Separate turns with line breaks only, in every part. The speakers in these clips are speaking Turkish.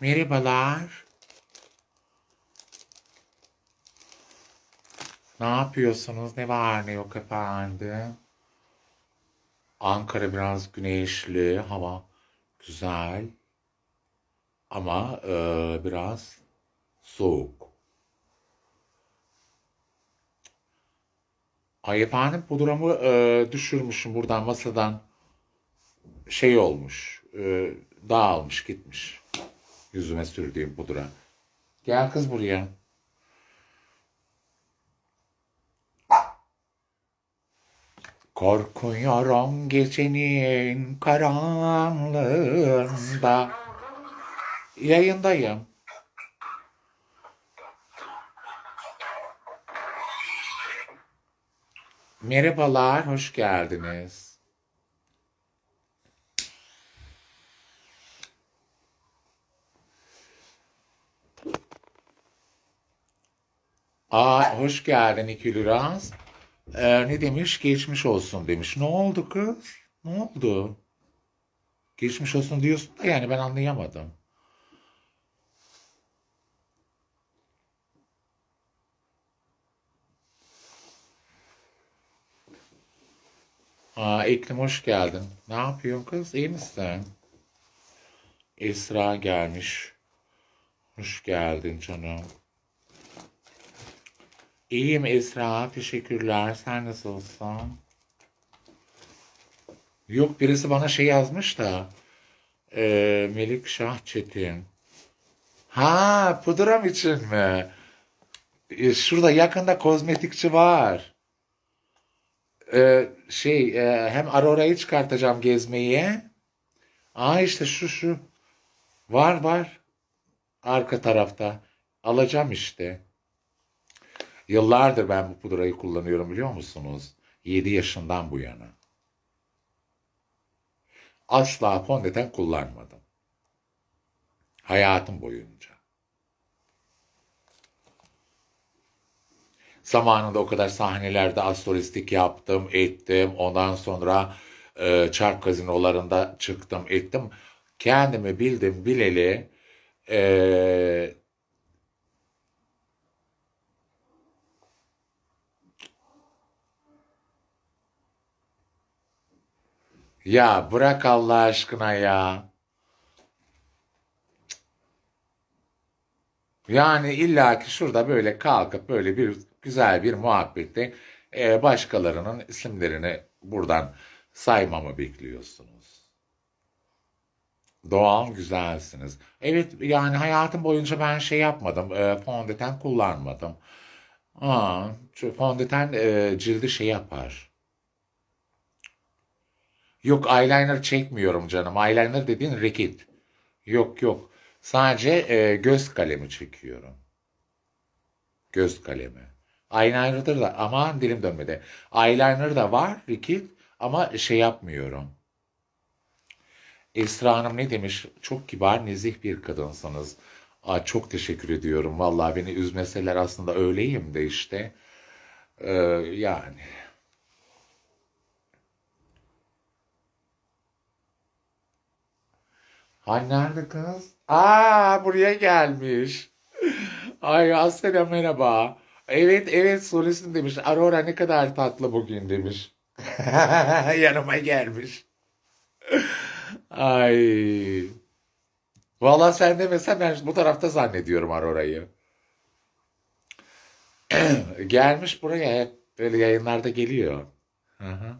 Merhabalar. Ne yapıyorsunuz? Ne var ne yok efendim? Ankara biraz güneşli, hava güzel. Ama e, biraz soğuk. Ay efendim pudramı e, düşürmüşüm buradan masadan. Şey olmuş, e, dağılmış gitmiş. Yüzüme sürdüğüm pudra. Gel kız buraya. Korkuyorum gecenin karanlığında. Yayındayım. Merhabalar, hoş geldiniz. Aa, hoş geldin İkülüraz. Ee, ne demiş? Geçmiş olsun demiş. Ne oldu kız? Ne oldu? Geçmiş olsun diyorsun da yani ben anlayamadım. Aa, Eklim hoş geldin. Ne yapıyorsun kız? İyi misin? Esra gelmiş. Hoş geldin canım. İyiyim Esra. Teşekkürler. Sen nasılsın? Yok birisi bana şey yazmış da. Ee, Melik Şah Çetin. Ha pudram için mi? Ee, şurada yakında kozmetikçi var. Ee, şey e, hem Aurora'yı çıkartacağım gezmeye. Aa işte şu şu. Var var. Arka tarafta. Alacağım işte. Yıllardır ben bu pudrayı kullanıyorum biliyor musunuz? 7 yaşından bu yana. Asla fondöten kullanmadım. Hayatım boyunca. Zamanında o kadar sahnelerde astrolistlik yaptım, ettim. Ondan sonra e, çark gazinolarında çıktım, ettim. Kendimi bildim bileli e, ya bırak Allah aşkına ya. Yani illaki şurada böyle kalkıp böyle bir güzel bir muhabbette e, başkalarının isimlerini buradan saymamı bekliyorsunuz. Doğal güzelsiniz. Evet yani hayatım boyunca ben şey yapmadım. E, fondöten kullanmadım. Aa, fondöten e, cildi şey yapar. Yok eyeliner çekmiyorum canım. Eyeliner dediğin rekit. Yok yok. Sadece e, göz kalemi çekiyorum. Göz kalemi. Eyeliner'dır da aman dilim dönmedi. Eyeliner da var rekit ama şey yapmıyorum. Esra Hanım ne demiş? Çok kibar, nezih bir kadınsınız. Aa, çok teşekkür ediyorum. Vallahi beni üzmeseler aslında öyleyim de işte. Ee, yani. Ay nerede kız? Aa buraya gelmiş. Ay Asena merhaba. Evet evet solistin demiş. Aurora ne kadar tatlı bugün demiş. Yanıma gelmiş. Ay. Valla sen demesen ben bu tarafta zannediyorum Aurora'yı. Gelmiş buraya böyle yayınlarda geliyor. Hı hı.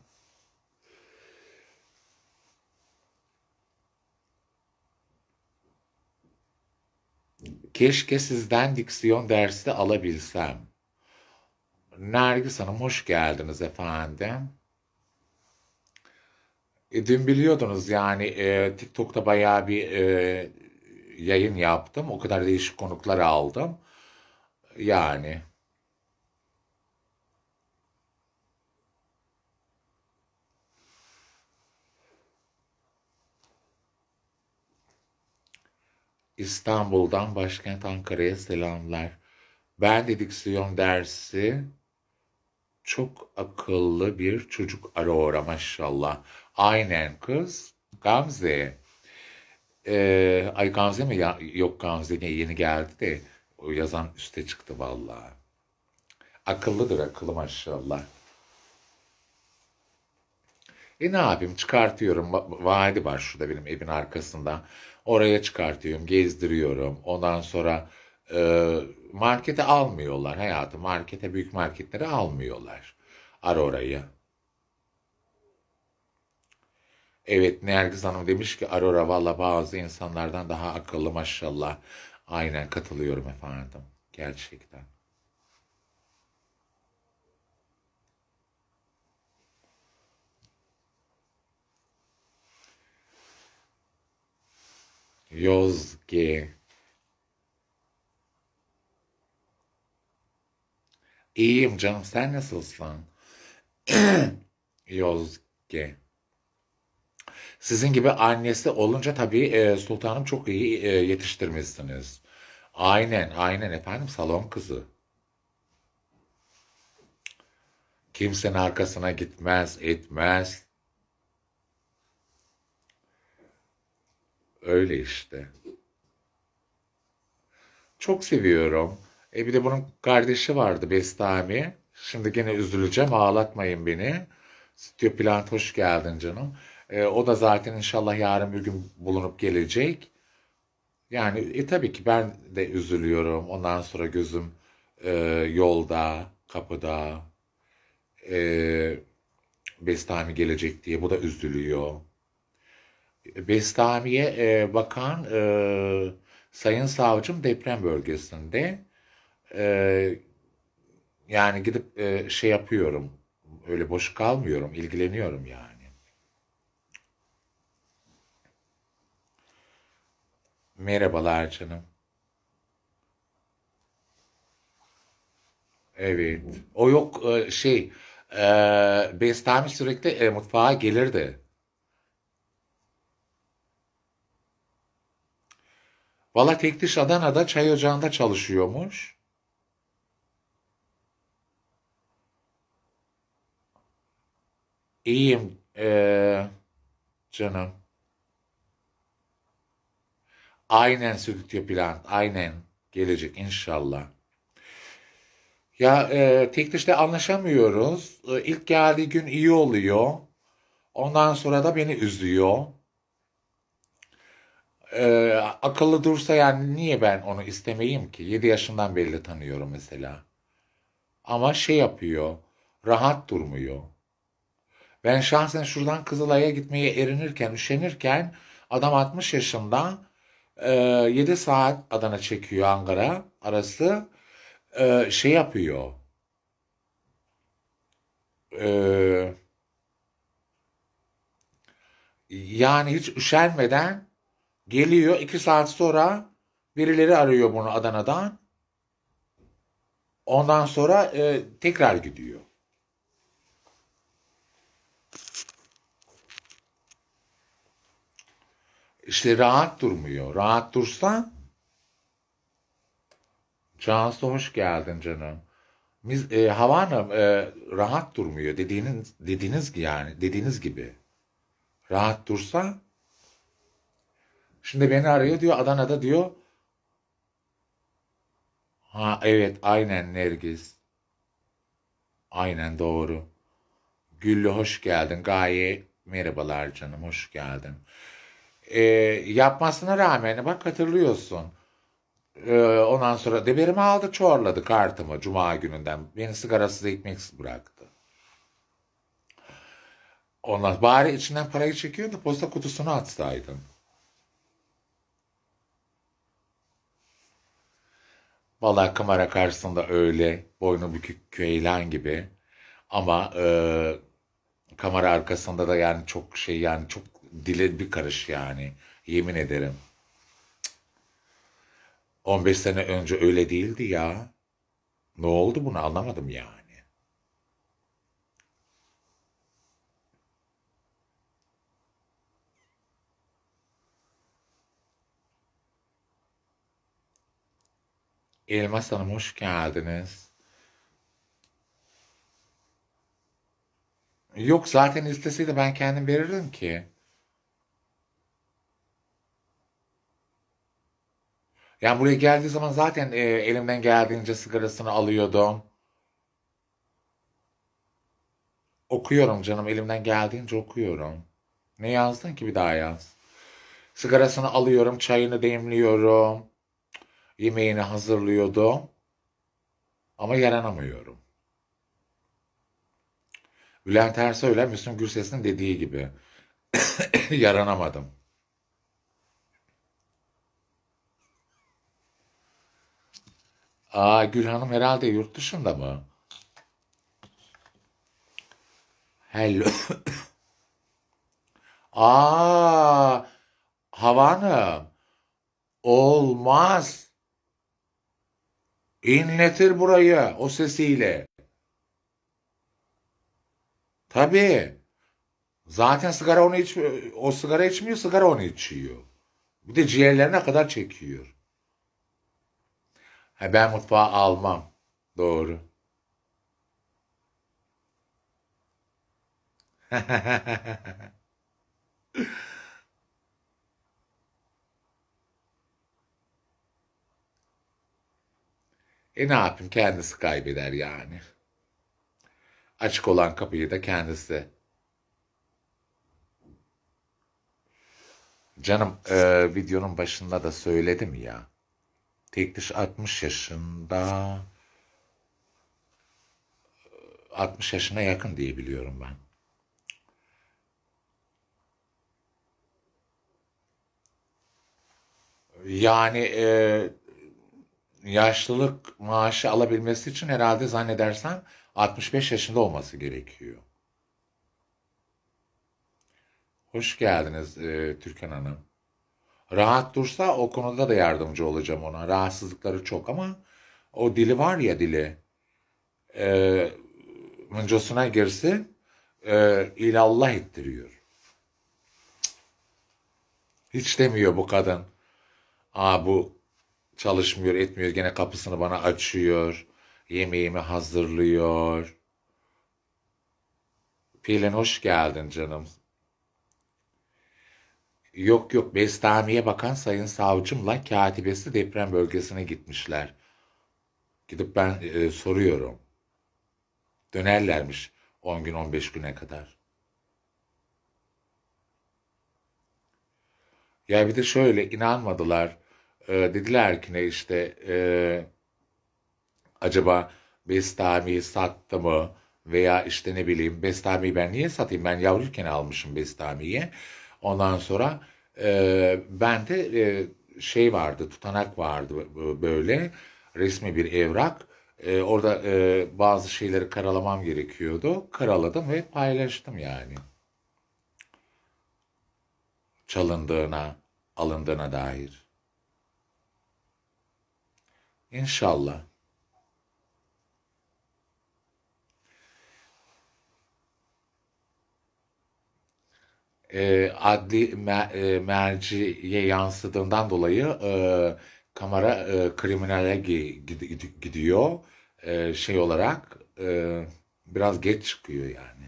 Keşke sizden diksiyon dersi alabilsem. Nergis Hanım hoş geldiniz efendim. E, dün biliyordunuz yani e, TikTok'ta bayağı bir e, yayın yaptım. O kadar değişik konuklar aldım. Yani İstanbul'dan başkent Ankara'ya selamlar. Ben de diksiyon dersi çok akıllı bir çocuk Aurora maşallah. Aynen kız Gamze. Ee, ay Gamze mi? Ya, yok Gamze diye yeni geldi de o yazan üste çıktı vallahi. Akıllıdır akıllı maşallah. E ne yapayım çıkartıyorum. Va- Vadi var şurada benim evin arkasında. Oraya çıkartıyorum, gezdiriyorum. Ondan sonra e, markete almıyorlar hayatım. Markete, büyük marketlere almıyorlar. Ara orayı. Evet Nergiz Hanım demiş ki Aurora valla bazı insanlardan daha akıllı maşallah. Aynen katılıyorum efendim. Gerçekten. Yozge. İyiyim canım sen nasılsın? Yozge. Sizin gibi annesi olunca tabii e, sultanım çok iyi e, yetiştirmişsiniz. Aynen, aynen efendim salon kızı. Kimsenin arkasına gitmez, etmez. Öyle işte. Çok seviyorum. E bir de bunun kardeşi vardı Bestami. Şimdi gene üzüleceğim. Ağlatmayın beni. Stüdyo Plant hoş geldin canım. E, o da zaten inşallah yarın bir gün bulunup gelecek. Yani e, tabii ki ben de üzülüyorum. Ondan sonra gözüm e, yolda, kapıda. E, Bestami gelecek diye. Bu da üzülüyor. Bestami'ye e, bakan e, Sayın Savcım deprem bölgesinde. E, yani gidip e, şey yapıyorum. Öyle boş kalmıyorum. ilgileniyorum yani. Merhabalar canım. Evet. O yok e, şey e, Bestami sürekli e, mutfağa gelirdi. Valla tek diş Adana'da çay ocağında çalışıyormuş. İyiyim e, canım. Aynen Stüdyo Plant. Aynen. Gelecek inşallah. Ya e, tek dişle anlaşamıyoruz. E, ilk geldiği gün iyi oluyor. Ondan sonra da beni üzüyor. E, akıllı dursa yani niye ben onu istemeyeyim ki? 7 yaşından beri tanıyorum mesela. Ama şey yapıyor. Rahat durmuyor. Ben şahsen şuradan Kızılay'a gitmeye erinirken, üşenirken adam 60 yaşında e, 7 saat Adana çekiyor Ankara arası e, şey yapıyor. E, yani hiç üşenmeden geliyor. 2 saat sonra birileri arıyor bunu Adana'dan. Ondan sonra e, tekrar gidiyor. İşte rahat durmuyor. Rahat dursa Cansu hoş geldin canım. Biz, e, Hava e, rahat durmuyor dediğiniz, dediğiniz yani dediğiniz gibi. Rahat dursa şimdi beni arıyor diyor Adana'da diyor. Ha evet aynen Nergis. Aynen doğru. Güllü hoş geldin. Gaye merhabalar canım hoş geldin. E, yapmasına rağmen bak hatırlıyorsun. E, ondan sonra deberimi aldı çorladı kartımı cuma gününden. Beni sigarasız ekmeksiz bıraktı. Ondan bari içinden parayı çekiyordu posta kutusuna atsaydın. Vallahi kamera karşısında öyle boynu bükük köylan gibi. Ama e, kamera arkasında da yani çok şey yani çok dile bir karış yani. Yemin ederim. 15 sene önce öyle değildi ya. Ne oldu bunu anlamadım yani. Elmas Hanım hoş geldiniz. Yok zaten isteseydi ben kendim verirdim ki. Yani buraya geldiği zaman zaten e, elimden geldiğince sigarasını alıyordum. Okuyorum canım elimden geldiğince okuyorum. Ne yazdın ki bir daha yaz. Sigarasını alıyorum, çayını demliyorum. Yemeğini hazırlıyordum. Ama yaranamıyorum. Bülent Ersoy'la Müslüm Gürses'in dediği gibi. Yaranamadım. Aa Gül Hanım herhalde yurt dışında mı? Hello. Aa Hava Hanım. Olmaz. İnletir burayı o sesiyle. Tabii. Zaten sigara onu içmiyor. O sigara içmiyor, sigara onu içiyor. Bir de ciğerlerine kadar çekiyor. Ha, ben mutfağa almam. Doğru. E ne yapayım kendisi kaybeder yani. Açık olan kapıyı da kendisi. Canım e, videonun başında da söyledim ya. Tek diş 60 yaşında 60 yaşına yakın diye biliyorum ben. Yani e, yaşlılık maaşı alabilmesi için herhalde zannedersem 65 yaşında olması gerekiyor. Hoş geldiniz e, Türkan Hanım. Rahat dursa o konuda da yardımcı olacağım ona. Rahatsızlıkları çok ama o dili var ya dili. E, mıncosuna girsin e, ilallah ettiriyor. Hiç demiyor bu kadın. Aa bu çalışmıyor etmiyor gene kapısını bana açıyor. Yemeğimi hazırlıyor. Pelin hoş geldin canım. Yok yok Bestami'ye bakan sayın savcımla katibesi deprem bölgesine gitmişler. Gidip ben e, soruyorum. Dönerlermiş 10 gün 15 güne kadar. Ya bir de şöyle inanmadılar. E, dediler ki ne işte e, acaba Bestami'yi sattı mı? Veya işte ne bileyim Bestami'yi ben niye satayım? Ben yavruyken almışım Bestami'yi. Ondan sonra e, ben de e, şey vardı, tutanak vardı böyle resmi bir evrak. E, orada e, bazı şeyleri karalamam gerekiyordu. Karaladım ve paylaştım yani. Çalındığına, alındığına dair. İnşallah. e, adli mer, e, merciye yansıdığından dolayı e, kamera e, kriminale gidiyor. E, şey olarak e, biraz geç çıkıyor yani.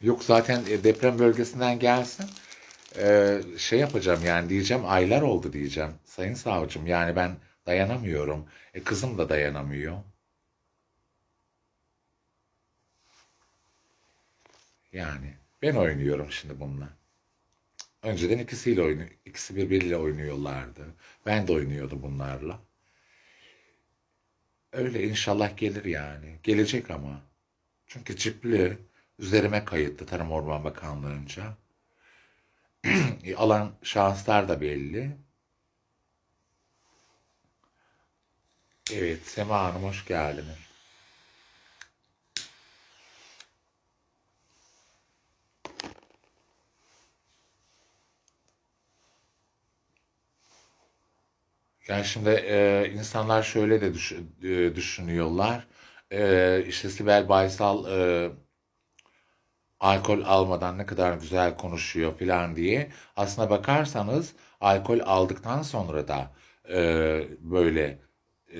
Yok zaten e, deprem bölgesinden gelsin. E, şey yapacağım yani diyeceğim aylar oldu diyeceğim. Sayın savcım yani ben dayanamıyorum. E, kızım da dayanamıyor. Yani ben oynuyorum şimdi bununla. Önceden ikisiyle oynuyor, ikisi birbiriyle oynuyorlardı. Ben de oynuyordum bunlarla. Öyle inşallah gelir yani. Gelecek ama. Çünkü cipli üzerime kayıtlı Tarım Orman Bakanlığı'nca. Alan şanslar da belli. Evet, Sema Hanım hoş geldiniz. Yani şimdi e, insanlar şöyle de düş, e, düşünüyorlar. E, işte Sibel Baysal e, alkol almadan ne kadar güzel konuşuyor filan diye. Aslına bakarsanız alkol aldıktan sonra da e, böyle e,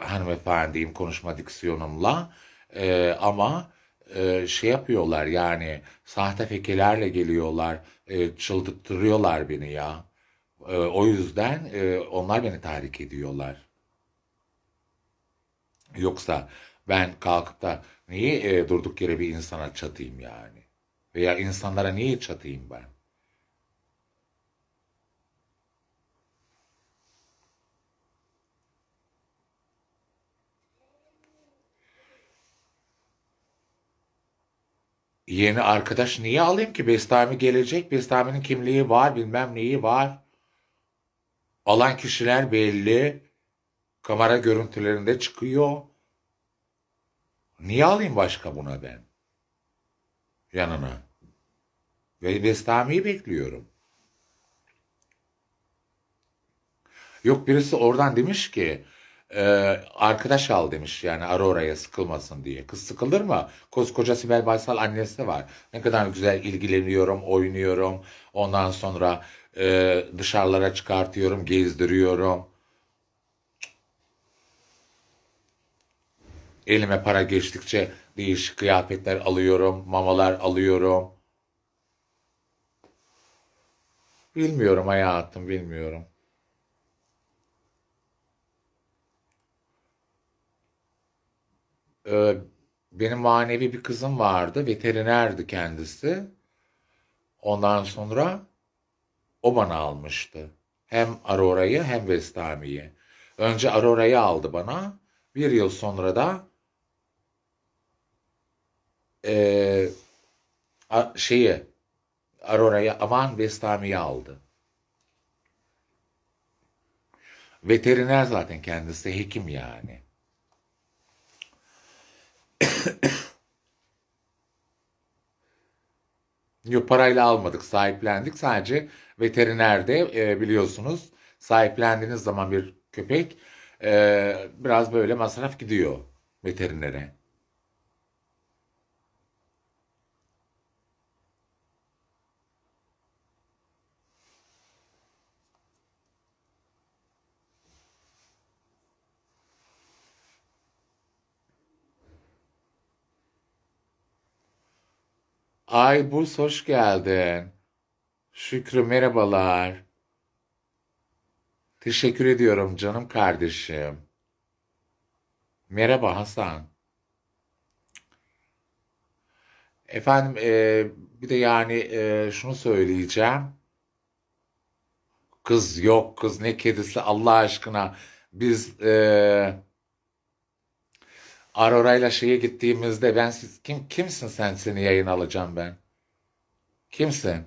hanımefendiyim konuşma diksiyonumla e, ama e, şey yapıyorlar yani sahte fikirlerle geliyorlar, e, çıldırtıyorlar beni ya. E, o yüzden e, onlar beni tahrik ediyorlar. Yoksa ben kalkıp da niye e, durduk yere bir insana çatayım yani? Veya insanlara niye çatayım ben? Yeni arkadaş niye alayım ki? Bestami gelecek. Bestami'nin kimliği var, bilmem neyi var. Alan kişiler belli. Kamera görüntülerinde çıkıyor. Niye alayım başka buna ben? Yanına. Ve Bestami'yi bekliyorum. Yok birisi oradan demiş ki e, arkadaş al demiş yani Aurora'ya sıkılmasın diye. Kız sıkılır mı? Koskoca Sibel Baysal annesi var. Ne kadar güzel ilgileniyorum, oynuyorum. Ondan sonra e, dışarılara çıkartıyorum, gezdiriyorum. Elime para geçtikçe değişik kıyafetler alıyorum, mamalar alıyorum. Bilmiyorum hayatım, bilmiyorum. Ee, benim manevi bir kızım vardı. Veterinerdi kendisi. Ondan sonra o bana almıştı. Hem Aurora'yı hem Vestami'yi. Önce Aurora'yı aldı bana. Bir yıl sonra da eee, a- şeyi Aurora'yı aman Vestami'yi aldı. Veteriner zaten kendisi hekim yani. Yok parayla almadık, sahiplendik. Sadece veterinerde e, biliyorsunuz sahiplendiğiniz zaman bir köpek e, biraz böyle masraf gidiyor veterinere. Ay Buz hoş geldin. Şükrü merhabalar. Teşekkür ediyorum canım kardeşim. Merhaba Hasan. Efendim e, bir de yani e, şunu söyleyeceğim. Kız yok kız ne kedisi Allah aşkına. Biz e, Aurora'yla şeye gittiğimizde ben siz kim kimsin sen seni yayın alacağım ben? Kimsin?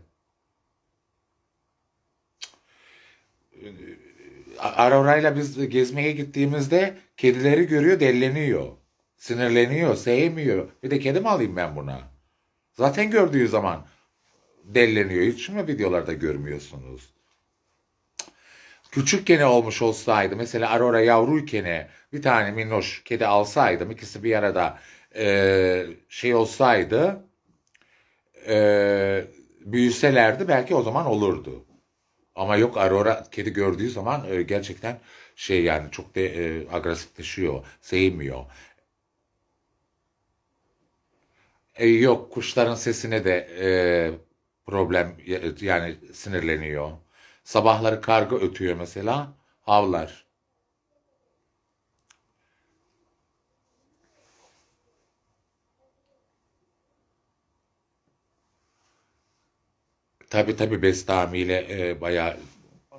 Aurora'yla biz gezmeye gittiğimizde kedileri görüyor, delleniyor. Sinirleniyor, sevmiyor. Bir de kedi mi alayım ben buna? Zaten gördüğü zaman delleniyor. Hiç mi videolarda görmüyorsunuz? Küçükken olmuş olsaydı mesela Aurora yavruyken bir tane minnoş kedi alsaydım ikisi bir arada e, şey olsaydı e, büyüselerdi belki o zaman olurdu. Ama yok Aurora kedi gördüğü zaman e, gerçekten şey yani çok da e, agresifleşiyor, sevmiyor. E, yok kuşların sesine de e, problem yani sinirleniyor. Sabahları karga ötüyor mesela havlar. Tabii tabii Bestami ile e, bayağı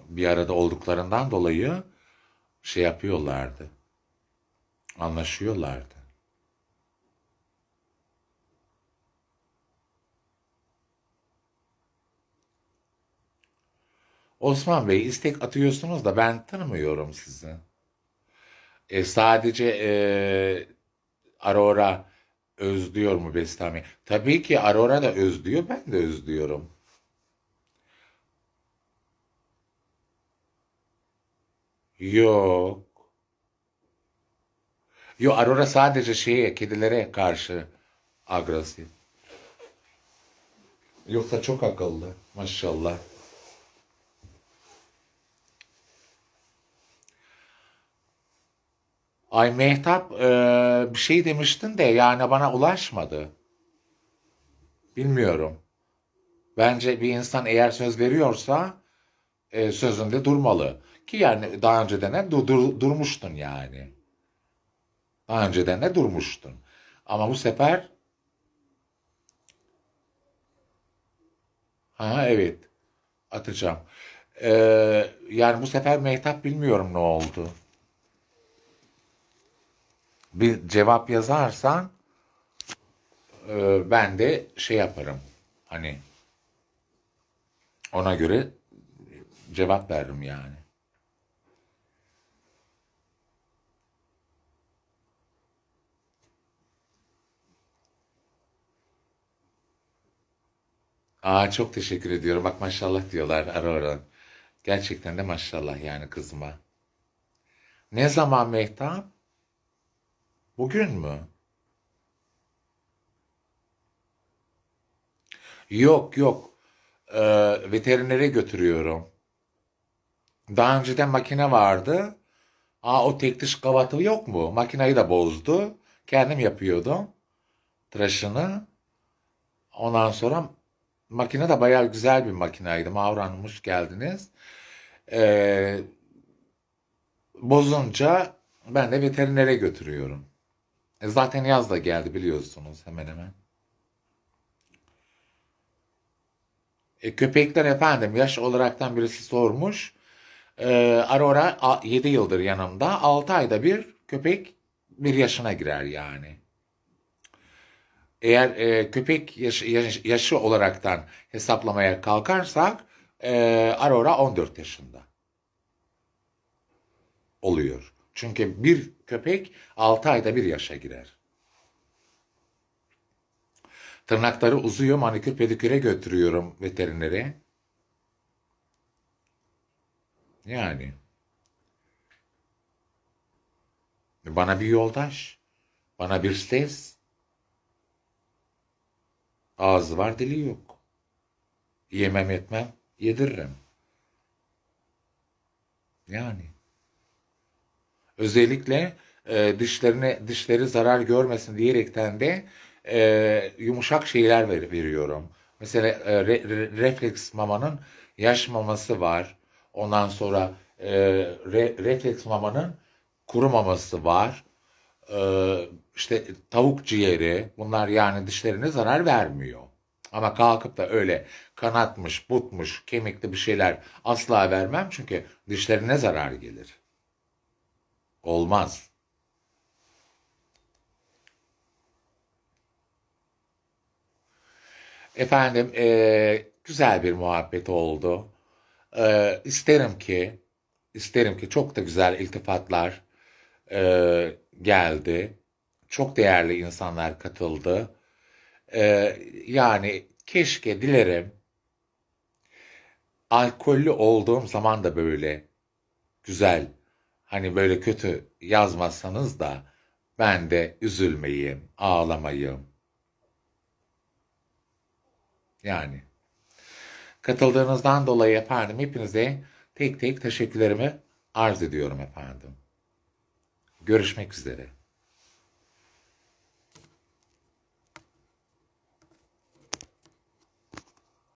bir arada olduklarından dolayı şey yapıyorlardı. Anlaşıyorlardı. Osman Bey istek atıyorsunuz da ben tanımıyorum sizi. E, sadece e, Aurora özlüyor mu Bestami? Tabii ki Aurora da özlüyor, ben de özlüyorum. Yok. Yok Aurora sadece şeye, kedilere karşı agresif. Yoksa çok akıllı. Maşallah. Ay Mehtap e, bir şey demiştin de yani bana ulaşmadı. Bilmiyorum. Bence bir insan eğer söz veriyorsa e, sözünde durmalı. Ki yani daha önceden de dur- dur- durmuştun yani. Daha önceden de durmuştun. Ama bu sefer ha evet atacağım. Ee, yani bu sefer Mehtap bilmiyorum ne oldu. Bir cevap yazarsan e, ben de şey yaparım. Hani ona göre cevap veririm yani. Aa çok teşekkür ediyorum. Bak maşallah diyorlar ara ara. Gerçekten de maşallah yani kızıma. Ne zaman Mehtap? Bugün mü? Yok yok. Ee, veterinere götürüyorum. Daha önceden makine vardı. Aa o tek diş kavatı yok mu? Makineyi de bozdu. Kendim yapıyordum tıraşını. Ondan sonra makine de bayağı güzel bir makineydi. Mavra Hanım hoş geldiniz. Ee, bozunca ben de veterinere götürüyorum. E, zaten yaz da geldi biliyorsunuz hemen hemen. E, köpekler efendim yaş olaraktan birisi sormuş. E, Aurora 7 yıldır yanımda. 6 ayda bir köpek bir yaşına girer yani. Eğer e, köpek yaşı, yaş- yaşı olaraktan hesaplamaya kalkarsak e, Aurora 14 yaşında oluyor. Çünkü bir köpek 6 ayda bir yaşa girer. Tırnakları uzuyor, manikür pediküre götürüyorum veterinere. Yani bana bir yoldaş, bana bir ses, ağzı var dili yok. Yemem etmem, yediririm. Yani özellikle e, dişlerine dişleri zarar görmesin diyerekten de e, yumuşak şeyler ver- veriyorum. Mesela e, re- re- refleks mamanın yaş maması var. Ondan sonra e, re- refleks mamanın kuru maması var. E, işte tavuk ciğeri bunlar yani dişlerine zarar vermiyor. Ama kalkıp da öyle kanatmış, butmuş, kemikli bir şeyler asla vermem çünkü dişlerine zarar gelir. Olmaz. Efendim, eee, güzel bir muhabbet oldu. Eee, isterim ki, isterim ki çok da güzel iltifatlar eee, geldi. Çok değerli insanlar katıldı. Eee, yani keşke dilerim alkollü olduğum zaman da böyle güzel, hani böyle kötü yazmazsanız da ben de üzülmeyeyim, ağlamayayım. Yani. Katıldığınızdan dolayı efendim hepinize tek tek teşekkürlerimi arz ediyorum efendim. Görüşmek üzere.